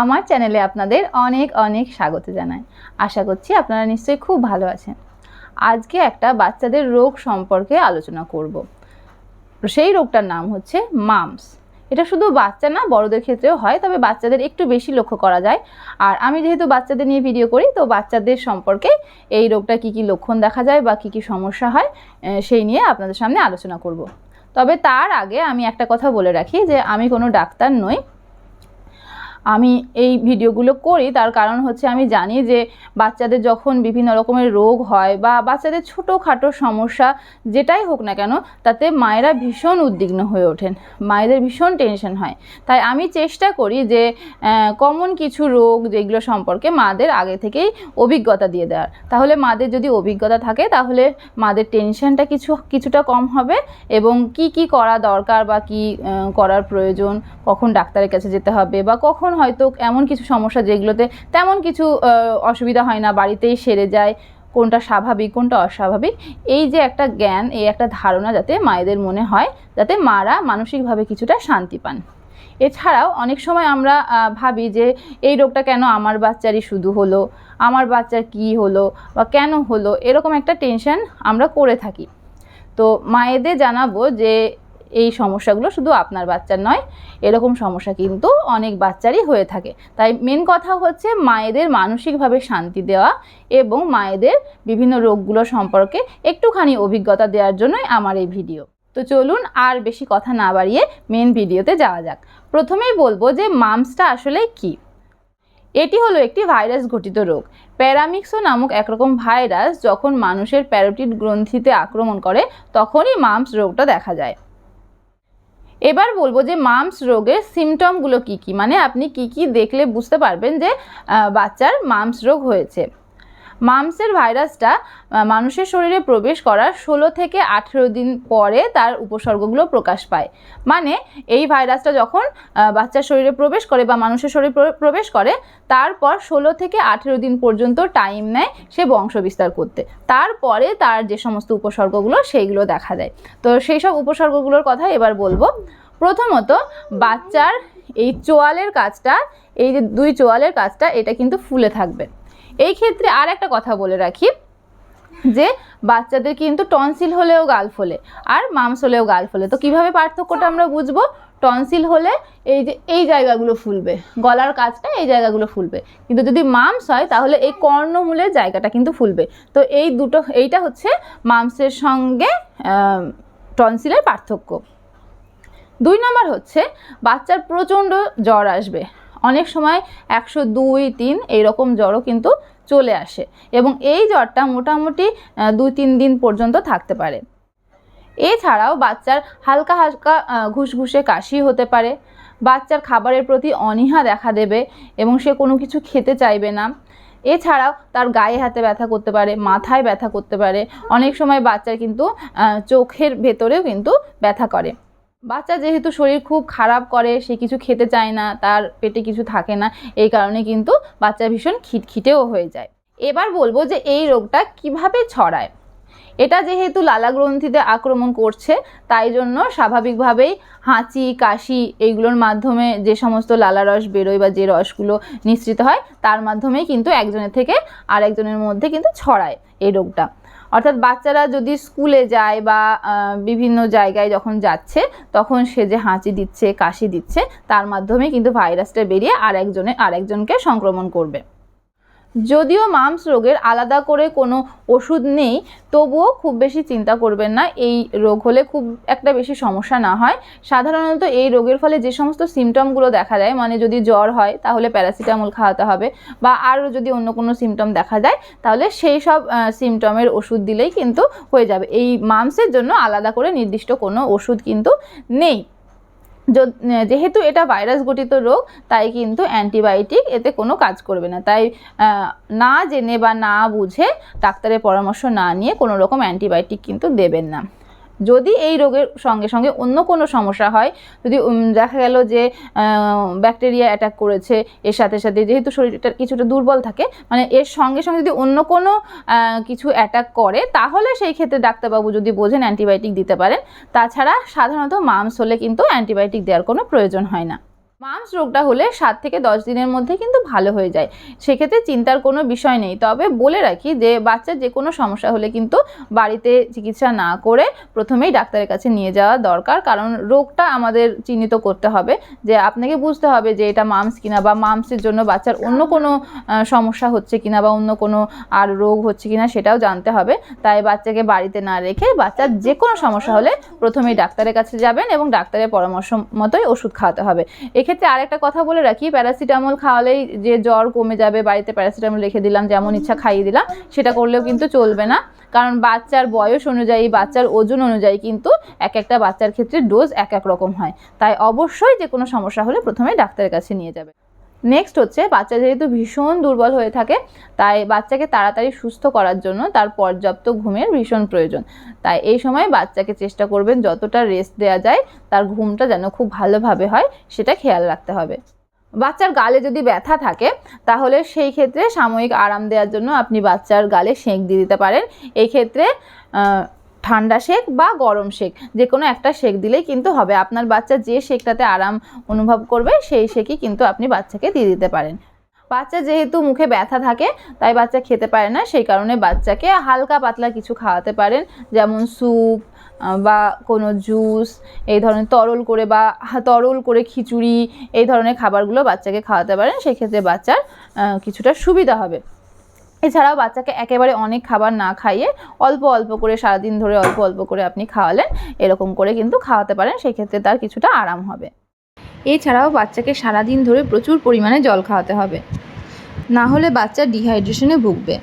আমার চ্যানেলে আপনাদের অনেক অনেক স্বাগত জানাই। আশা করছি আপনারা নিশ্চয়ই খুব ভালো আছেন। আজকে একটা বাচ্চাদের রোগ সম্পর্কে আলোচনা করব। সেই রোগটার নাম হচ্ছে মামস। এটা শুধু বাচ্চা না, বড়দের ক্ষেত্রেও হয়, তবে বাচ্চাদের একটু বেশি লক্ষ্য করা যায়। আর আমি যেহেতু বাচ্চাদের নিয়ে ভিডিও করি, তো বাচ্চাদের সম্পর্কে এই রোগটা কী কী লক্ষণ দেখা যায় বা কী কী সমস্যা হয় সেই নিয়ে আপনাদের সামনে আলোচনা করব। তবে তার আগে আমি একটা কথা বলে রাখি যে, আমি কোনো ডাক্তার নই আমি এই ভিডিওগুলো করি, তার কারণ হচ্ছে আমি জানি যে বাচ্চাদের যখন বিভিন্ন রকমের রোগ হয় বা বাচ্চাদের ছোটোখাটো সমস্যা যেটাই হোক না কেন, তাতে মায়েরা ভীষণ উদ্বিগ্ন হয়ে ওঠেন, মায়েদের ভীষণ টেনশন হয়। তাই আমি চেষ্টা করি যে কমন কিছু রোগ যেগুলো সম্পর্কে মাদের আগে থেকেই অভিজ্ঞতা দিয়ে দেওয়ার। তাহলে মাদের যদি অভিজ্ঞতা থাকে, তাহলে মাদের টেনশনটা কিছু, কিছুটা কম হবে এবং কি কি করা দরকার বা কি করার প্রয়োজন, কখন ডাক্তারের কাছে যেতে হবে বা কখন হয়তো এমন কিছু সমস্যা যেগুলোতে তেমন কিছু অসুবিধা হয় না, বাড়িতেই সেরে যায়, কোনটা স্বাভাবিক, কোনটা অস্বাভাবিক, এই যে একটা জ্ঞান, এই একটা ধারণা যাতে মায়েদের মনে হয়, যাতে মারা মানসিকভাবে কিছুটা শান্তি পান। এছাড়াও অনেক সময় আমরা ভাবি যে এই রোগটা কেন আমার বাচ্চারই শুধু হলো, আমার বাচ্চার কি হলো বা কেন হলো, এরকম একটা টেনশন আমরা করে থাকি। তো মায়েদের জানাব যে এই সমস্যাগুলো শুধু আপনার বাচ্চার নয়, এরকম সমস্যা কিন্তু অনেক বাচ্চারই হয়ে থাকে। তাই মেন কথা হচ্ছে মায়েদের মানসিকভাবে শান্তি দেওয়া এবং মায়েদের বিভিন্ন রোগগুলো সম্পর্কে একটুখানি অভিজ্ঞতা দেওয়ার জন্যই আমার এই ভিডিও। তো চলুন আর বেশি কথা না বাড়িয়ে মেন ভিডিওতে যাওয়া যাক। প্রথমেই বলব যে মামসটা আসলে কি? এটি হলো একটি ভাইরাস ঘটিত রোগ। প্যারামিক্সো নামক একরকম ভাইরাস যখন মানুষের প্যারোটিড গ্রন্থিতে আক্রমণ করে, তখনই মামস রোগটা দেখা যায়। এবার বলব যে মামস রোগের সিমটমগুলো কি কি? মানে আপনি কি কি দেখলে বুঝতে পারবেন যে বাচ্চার মামস রোগ হয়েছে। মামসের ভাইরাসটা মানুষের শরীরে প্রবেশ করার ষোলো থেকে আঠেরো দিন পরে তার উপসর্গগুলো প্রকাশ পায়। মানে এই ভাইরাসটা যখন বাচ্চার শরীরে প্রবেশ করে বা মানুষের শরীরে প্রবেশ করে, তারপর ষোলো থেকে আঠেরো দিন পর্যন্ত টাইম নেয় সে বংশ বিস্তার করতে। তারপরে তার যে সমস্ত উপসর্গগুলো, সেইগুলো দেখা দেয়। তো সেই সব উপসর্গগুলোর কথা এবার বলব। প্রথমত, বাচ্চার এই চোয়ালের কাজটা, এই যে দুই চোয়ালের কাজটা, এটা কিন্তু ফুলে থাকবে। এই ক্ষেত্রে আর একটা কথা বলে রাখি, যে বাচ্চাদের কিন্তু টনসিল হলেও গাল ফোলে আর মামস হলেও গাল ফোলে। তো কীভাবে পার্থক্যটা আমরা বুঝব? টনসিল হলে এই যে, এই জায়গাগুলো ফুলবে, গলার কাজটা এই জায়গাগুলো ফুলবে। কিন্তু যদি মামস হয়, তাহলে এই কর্ণমূলের জায়গাটা কিন্তু ফুলবে। তো এই দুটো, এইটা হচ্ছে মামসের সঙ্গে টনসিলের পার্থক্য। দুই নম্বর হচ্ছে, বাচ্চার প্রচণ্ড জ্বর আসবে। অনেক সময় একশো দুই, তিন এইরকম জ্বরও কিন্তু চলে আসে এবং এই জ্বরটা মোটামুটি দুই, তিন দিন পর্যন্ত থাকতে পারে। এছাড়াও বাচ্চার হালকা হালকা ঘুষঘুষে কাশি হতে পারে, বাচ্চার খাবারের প্রতি অনীহা দেখা দেবে এবং সে কোনো কিছু খেতে চাইবে না। এছাড়াও তার গায়ে হাতে ব্যথা করতে পারে, মাথায় ব্যথা করতে পারে, অনেক সময় বাচ্চার কিন্তু চোখের ভেতরেও কিন্তু ব্যথা করে। বাচ্চা যেহেতু শরীর খুব খারাপ করে, সে কিছু খেতে চায় না, তার পেটে কিছু থাকে না, এই কারণে কিন্তু বাচ্চা ভীষণ খিটখিটেও হয়ে যায়। এবার বলব যে এই রোগটা কীভাবে ছড়ায়। এটা যেহেতু লালা গ্রন্থিতে আক্রমণ করছে, তাই জন্য স্বাভাবিকভাবেই হাঁচি, কাশি এইগুলোর মাধ্যমে যে সমস্ত লালা রস বেরোয় বা যে রসগুলো নিঃসৃত হয়, তার মাধ্যমেই কিন্তু একজনের থেকে আরেকজনের মধ্যে কিন্তু ছড়ায় এই রোগটা। অর্থাৎ বাচ্চারা যদি স্কুলে যায় বা বিভিন্ন জায়গায় যখন যাচ্ছে, তখন সে যে হাঁচি দিচ্ছে, কাশি দিচ্ছে, তার মাধ্যমে কিন্তু ভাইরাসটা বেরিয়ে আরেকজনে, আরেকজনকে সংক্রমণ করবে। যদিও মামস রোগের আলাদা করে কোনো ওষুধ নেই, তবুও খুব বেশি চিন্তা করবেন না, এই রোগ হলে খুব একটা বেশি সমস্যা না হয়। সাধারণত এই রোগের ফলে যে সমস্ত সিমটমগুলো দেখা যায় মানে যদি জ্বর হয়, তাহলে প্যারাসিটামল খাওয়াতে হবে বা আরও যদি অন্য কোনো সিমটম দেখা যায় তাহলে সেই সব সিমটমের ওষুধ দিলেই কিন্তু হয়ে যাবে। এই মামসের জন্য আলাদা করে নির্দিষ্ট কোনো ওষুধ কিন্তু নেই। যেহেতু এটা ভাইরাস গঠিত রোগ, তাই কিন্তু অ্যান্টিবায়োটিক এতে কোনো কাজ করবে না। তাই না জেনে বা না বুঝে ডাক্তারের পরামর্শ না নিয়ে কোনো রকম অ্যান্টিবায়োটিক কিন্তু দেবেন না। যদি এই রোগের সঙ্গে সঙ্গে অন্য কোনো সমস্যা হয়, যদি দেখা গেল যে ব্যাকটেরিয়া অ্যাটাক করেছে, এর সাথে সাথে যেহেতু শরীরটা কিছুটা দুর্বল থাকে মানে এর সঙ্গে সঙ্গে যদি অন্য কোনো কিছু অ্যাটাক করে, তাহলে সেই ক্ষেত্রে ডাক্তারবাবু যদি বোঝেন অ্যান্টিবায়োটিক দিতে পারেন। তাছাড়া সাধারণত মামস হলে কিন্তু অ্যান্টিবায়োটিক দেওয়ার কোনো প্রয়োজন হয় না। মামস রোগটা হলে সাত থেকে দশ দিনের মধ্যে কিন্তু ভালো হয়ে যায়। সেক্ষেত্রে চিন্তার কোনো বিষয় নেই। তবে বলে রাখি যে, বাচ্চার যে কোনো সমস্যা হলে কিন্তু বাড়িতে চিকিৎসা না করে প্রথমেই ডাক্তারের কাছে নিয়ে যাওয়া দরকার। কারণ রোগটা আমাদের চিহ্নিত করতে হবে যে, আপনাকে বুঝতে হবে যে, এটা মামস কিনা বা মামসের জন্য বাচ্চার অন্য কোনো সমস্যা হচ্ছে কিনা বা অন্য কোনো আর রোগ হচ্ছে কিনা সেটাও জানতে হবে। তাই বাচ্চাকে বাড়িতে না রেখে বাচ্চার যে কোনো সমস্যা হলে প্রথমেই ডাক্তারের কাছে যাবেন এবং ডাক্তারের পরামর্শ মতোই ওষুধ খাওয়াতে হবে। এক্ষেত্রে আরেকটা কথা বলে রাখি, প্যারাসিটামল খাওয়ালেই যে জ্বর কমে যাবে, বাড়িতে প্যারাসিটামল রেখে দিলাম, যেমন ইচ্ছা খাইয়ে দিলাম, সেটা করলেও কিন্তু চলবে না। কারণ বাচ্চার বয়স অনুযায়ী, বাচ্চার ওজন অনুযায়ী কিন্তু এক একটা বাচ্চার ক্ষেত্রে ডোজ এক এক রকম হয়। তাই অবশ্যই যে কোনো সমস্যা হলে প্রথমে ডাক্তারের কাছে নিয়ে যাবে। নেক্সট হচ্ছে বাচ্চা যেহেতু ভীষণ দুর্বল হয়ে থাকে, তাই বাচ্চাকে তাড়াতাড়ি সুস্থ করার জন্য তার পর্যাপ্ত ঘুমের ভীষণ প্রয়োজন। তাই এই সময় বাচ্চাকে চেষ্টা করবেন যতটা রেস্ট দেওয়া যায়, তার ঘুমটা যেন খুব ভালোভাবে হয়, সেটা খেয়াল রাখতে হবে। বাচ্চার গালে যদি ব্যথা থাকে, তাহলে সেই ক্ষেত্রে সাময়িক আরাম দেওয়ার জন্য আপনি বাচ্চার গালে সেঁক দিয়ে দিতে পারেন। এই ক্ষেত্রে ঠান্ডা শেক বা গরম শেক, যে কোনো একটা শেক দিলেই কিন্তু হবে। আপনার বাচ্চা যে শেকটাতে আরাম অনুভব করবে, সেই শেকই কিন্তু আপনি বাচ্চাকে দিয়ে দিতে পারেন। বাচ্চা যেহেতু মুখে ব্যথা থাকে, তাই বাচ্চা খেতে পারে না। সেই কারণে বাচ্চাকে হালকা পাতলা কিছু খাওয়াতে পারেন, যেমন স্যুপ বা কোনো জুস, এই ধরনের তরল করে বা তরল করে খিচুড়ি, এই ধরনের খাবারগুলো বাচ্চাকে খাওয়াতে পারেন। সেক্ষেত্রে বাচ্চার কিছুটা সুবিধা হবে। এছাড়াও বাচ্চাকে একেবারে অনেক খাবার না খাইয়ে অল্প অল্প করে, সারাদিন ধরে অল্প অল্প করে আপনি খাওয়ালেন, এরকম করে কিন্তু খাওয়াতে পারেন সেই ক্ষেত্রে তার কিছুটা আরাম হবে। এছাড়াও বাচ্চাকে সারাদিন ধরে প্রচুর পরিমাণে জল খাওয়াতে হবে। না হলে বাচ্চা ডিহাইড্রেশনে ভুগবে।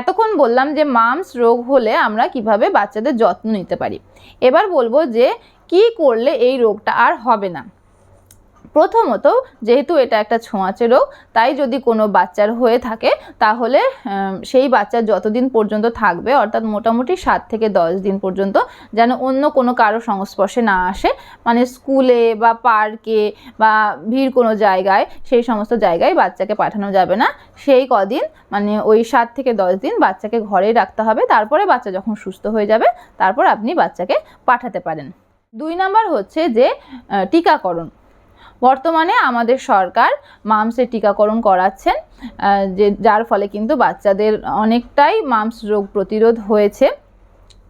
এতক্ষণ বললাম যে মামস রোগ হলে আমরা কীভাবে বাচ্চাদের যত্ন নিতে পারি। এবার বলব যে কি করলে এই রোগটা আর হবে না। প্রথমত, যেহেতু এটা একটা ছোঁয়াচে রোগ, তাই যদি কোনো বাচ্চার হয়ে থাকে, তাহলে সেই বাচ্চা যতদিন পর্যন্ত থাকবে, অর্থাৎ মোটামুটি সাত থেকে দশ দিন পর্যন্ত, যেন অন্য কোনো কারও সংস্পর্শে না আসে মানে স্কুলে বা পার্কে বা ভিড় কোনো জায়গায়, সেই সমস্ত জায়গায় বাচ্চাকে পাঠানো যাবে না। সেই কদিন মানে ওই সাত থেকে দশ দিন বাচ্চাকে ঘরেই রাখতে হবে, তারপরে বাচ্চা যখন সুস্থ হয়ে যাবে, তারপর আপনি বাচ্চাকে পাঠাতে পারেন। দুই নাম্বার হচ্ছে যে টিকাকরণ। বর্তমানে আমাদের সরকার মামসের টিকাকরণ করাচ্ছেন যে যার ফলে কিন্তু বাচ্চাদের অনেকটাই মামস রোগ প্রতিরোধ হয়েছে।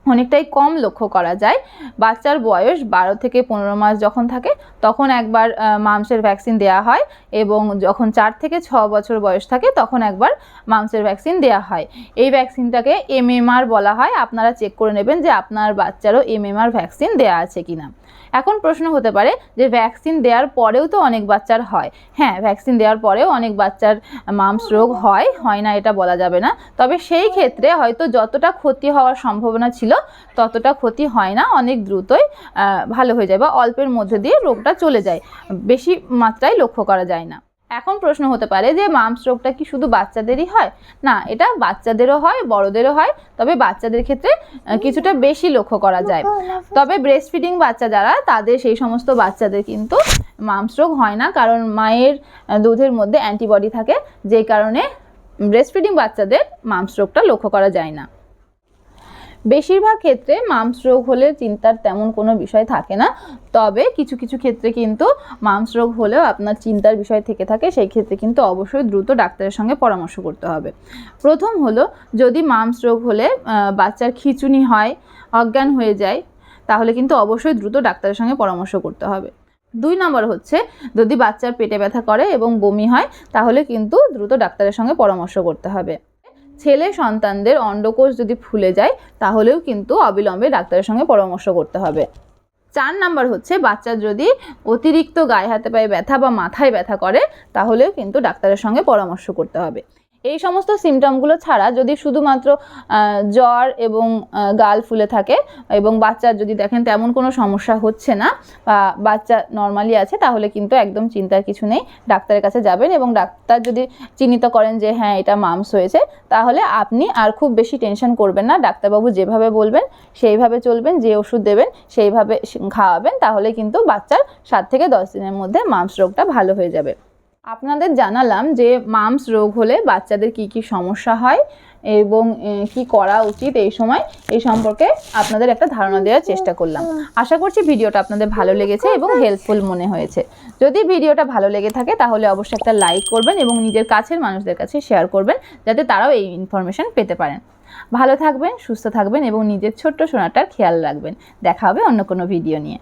অনেকটাই কম লক্ষ্য করা যায়। বাচ্চার বয়স বারো থেকে পনেরো মাস যখন থাকে তখন একবার আহ, মামসের ভ্যাকসিন দেওয়া হয় এবং যখন চার থেকে ছ বছর বয়স থাকে তখন একবার মামসের ভ্যাকসিন দেওয়া হয়। এই ভ্যাকসিনটাকে এমএমআর বলা হয়। আপনারা চেক করে নেবেন যে আপনার বাচ্চারও এমএমআর ভ্যাকসিন দেওয়া আছে কি না এখন প্রশ্ন হতে পারে যে ভ্যাকসিন দেওয়ার পরেও তো অনেক বাচ্চার হয়। হ্যাঁ ভ্যাকসিন দেওয়ার পরেও অনেক বাচ্চার মামস রোগ হয় হয় না এটা বলা যাবে না। তবে সেই ক্ষেত্রে হয়তো যতটা ক্ষতি হওয়ার সম্ভাবনা ছিল ততটা ক্ষতি হয় না, অনেক দ্রুতই ভালো হয়ে যায় বা অল্পের মধ্যে দিয়ে রোগটা চলে যায়, বেশি মাত্রায় লক্ষ্য করা যায় না। এখন প্রশ্ন হতে পারে যে মামস রোগটা কি শুধু বাচ্চাদেরই হয়? না, এটা বাচ্চাদেরও হয়, বড়দেরও হয়, তবে বাচ্চাদের ক্ষেত্রে কিছুটা বেশি লক্ষ্য করা যায়। তবে ব্রেস্ট ফিডিং বাচ্চা যারা, তাদের সেই সমস্ত বাচ্চাদের কিন্তু মামস রোগ হয় না, কারণ মায়ের দুধের মধ্যে অ্যান্টিবডি থাকে যেই কারণে ব্রেস্ট ফিডিং বাচ্চাদের মামস রোগটা লক্ষ্য করা যায় না। বেশিরভাগ ক্ষেত্রে মামস রোগ হলে চিন্তার তেমন কোনো বিষয় থাকে না। তবে কিছু কিছু ক্ষেত্রে কিন্তু মামস রোগ হলেও আপনার চিন্তার বিষয় থেকে থাকে, সেই ক্ষেত্রে কিন্তু অবশ্যই দ্রুত ডাক্তারের সঙ্গে পরামর্শ করতে হবে। প্রথম হলো, যদি মামস রোগ হলে বাচ্চার খিঁচুনি হয়, অজ্ঞান হয়ে যায়, তাহলে কিন্তু অবশ্যই দ্রুত ডাক্তারের সঙ্গে পরামর্শ করতে হবে। দুই নম্বর হচ্ছে, যদি বাচ্চার পেটে ব্যথা করে এবং বমি হয়, তাহলে কিন্তু দ্রুত ডাক্তারের সঙ্গে পরামর্শ করতে হবে। ছেলে সন্তানদের অন্ডকোষ যদি ফুলে যায়, তাহলেও কিন্তু অবিলম্বে ডাক্তারের সঙ্গে পরামর্শ করতে হবে। চার নাম্বার হচ্ছে বাচ্চার যদি অতিরিক্ত গায়ে হাতে পায়ে ব্যথা বা মাথায় ব্যথা করে, তাহলেও কিন্তু ডাক্তারের সঙ্গে পরামর্শ করতে হবে। এই সমস্ত সিমটমগুলো ছাড়া যদি শুধুমাত্র জ্বর এবং গাল ফুলে থাকে এবং বাচ্চার যদি দেখেন তেমন কোনো সমস্যা হচ্ছে না বা বাচ্চা নর্মালি আছে, তাহলে কিন্তু একদম চিন্তার কিছু নেই। ডাক্তারের কাছে যাবেন এবং ডাক্তার যদি চিহ্নিত করেন যে হ্যাঁ এটা মামস হয়েছে, তাহলে আপনি আর খুব বেশি টেনশন করবেন না। ডাক্তারবাবু যেভাবে বলবেন, সেইভাবে চলবেন, যে ওষুধ দেবেন, সেইভাবে খাওয়াবেন, তাহলে কিন্তু বাচ্চার সাত থেকে দশ দিনের মধ্যে মামস রোগটা ভালো হয়ে যাবে। আপনাদের জানালাম যে মামস রোগ হলে বাচ্চাদের কি কি সমস্যা হয় এবং কি করা উচিত এই সময়, এই সম্পর্কে আপনাদের একটা ধারণা দেওয়ার চেষ্টা করলাম। আশা করছি ভিডিওটা আপনাদের ভালো লেগেছে এবং হেল্পফুল মনে হয়েছে। যদি ভিডিওটা ভালো লেগে থাকে তাহলে অবশ্যই একটা লাইক করবেন এবং নিজের কাছের মানুষদের কাছে শেয়ার করবেন, যাতে তারাও এই ইনফরমেশন পেতে পারেন। ভালো থাকবেন, সুস্থ থাকবেন এবং নিজের ছোট্ট সোনাটার খেয়াল রাখবেন। দেখা হবে অন্য কোনো ভিডিও নিয়ে।